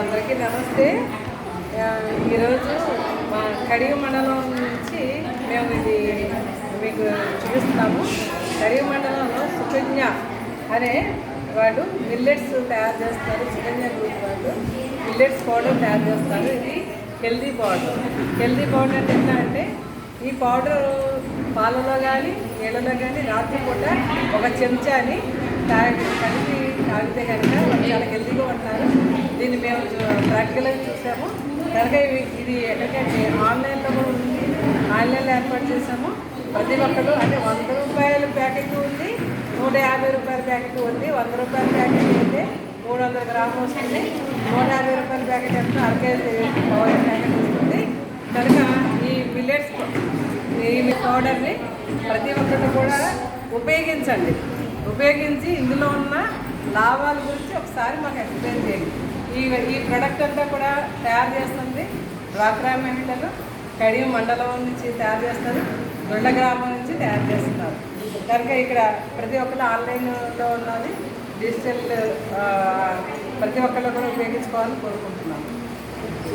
అందరికీ నమస్తే. ఈరోజు మా కడియ మండలం నుంచి మేము ఇది మీకు చూపిస్తున్నాము. కడియ మండలంలో సుకన్య అనే వాడు మిల్లెట్స్ తయారు చేస్తారు. సుకన్య గ్రూప్ వాళ్ళు మిల్లెట్స్ పౌడర్ తయారు చేస్తారు. ఇది హెల్దీ పౌడర్ హెల్దీ పౌడర్ అంటే ఎట్లా అంటే ఈ పౌడర్ పాలలో కానీ నీళ్ళలో కానీ రాత్రిపూట ఒక చెంచాని తాగి కలిపి తాగితే కనుక వాళ్ళు చాలా హెల్దీగా ఉంటారు. దీన్ని మేము ప్రాక్టికల్గా చూసాము. కనుక ఇది ఎక్కడికంటే ఆన్లైన్లో కూడా ఉంది. ఆన్లైన్లో ఏర్పాటు చేసాము ప్రతి ఒక్కరు అంటే వంద రూపాయల ప్యాకెట్ ఉంది. నూట యాభై రూపాయల ప్యాకెట్ ఉంది. వంద రూపాయల ప్యాకెట్ అయితే మూడు వందల గ్రాములు వస్తుంది. నూట యాభై రూపాయల ప్యాకెట్ ఎంత? అరకేజీ పౌడర్ ప్యాకెట్ వస్తుంది. కనుక ఈ మిల్లెట్స్ ఈ పౌడర్ని ప్రతి ఒక్కరు కూడా ఉపయోగించండి. ఉపయోగించి ఇందులో ఉన్న లాభాల గురించి ఒకసారి మాకు ఎక్స్ప్లెయిన్ చేయండి. ఈ ఈ ప్రొడక్ట్ అంతా కూడా తయారు చేస్తుంది. డ్వాక్రా మహిళలు కడియం మండలం నుంచి తయారు చేస్తారు. దొండ గ్రామం నుంచి తయారు చేస్తున్నారు. కనుక ఇక్కడ ప్రతి ఒక్కరు ఆన్లైన్లో ఉన్నది డిజిటల్ ప్రతి ఒక్కళ్ళు కూడా ఉపయోగించుకోవాలని కోరుకుంటున్నాను.